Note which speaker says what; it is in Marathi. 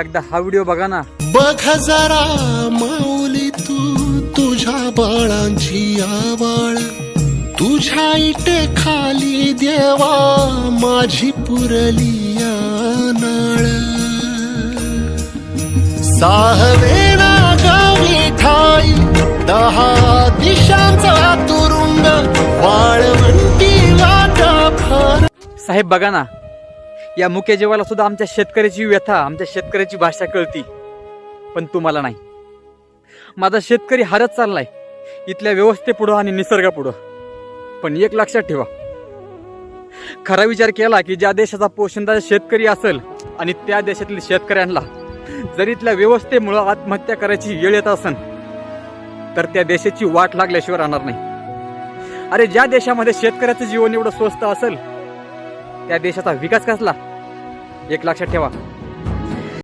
Speaker 1: एकदा हा व्हिडिओ बघा ना.
Speaker 2: बघ जरा माऊली तू तुझ्या बाळांची आवाळ तुझ्या इटे खाली देवा माझी पुरली नाळ साहवेना गावी ठाई दहा दिशांचा तुरुंग वाळवंटी वाटा फार.
Speaker 1: साहेब बघा ना. या मुके जेवायला सुद्धा आमच्या शेतकऱ्याची व्यथा आमच्या शेतकऱ्याची भाषा कळती. पण तुम्हाला नाही. माझा शेतकरी हरत चाललाय. इथल्या व्यवस्थेपुढं आणि निसर्गापुढं. पण एक लक्षात ठेवा. खरा विचार केला की ज्या देशाचा पोषणदार शेतकरी असेल आणि त्या देशातील शेतकऱ्यांना जर इथल्या व्यवस्थेमुळं आत्महत्या करायची वेळ येत असेल तर त्या देशाची वाट लागल्याशिवाय राहणार नाही. अरे ज्या देशामध्ये शेतकऱ्याचं जीवन एवढं स्वस्त असेल त्या देशाचा विकास कसला? एक लक्षात ठेवा.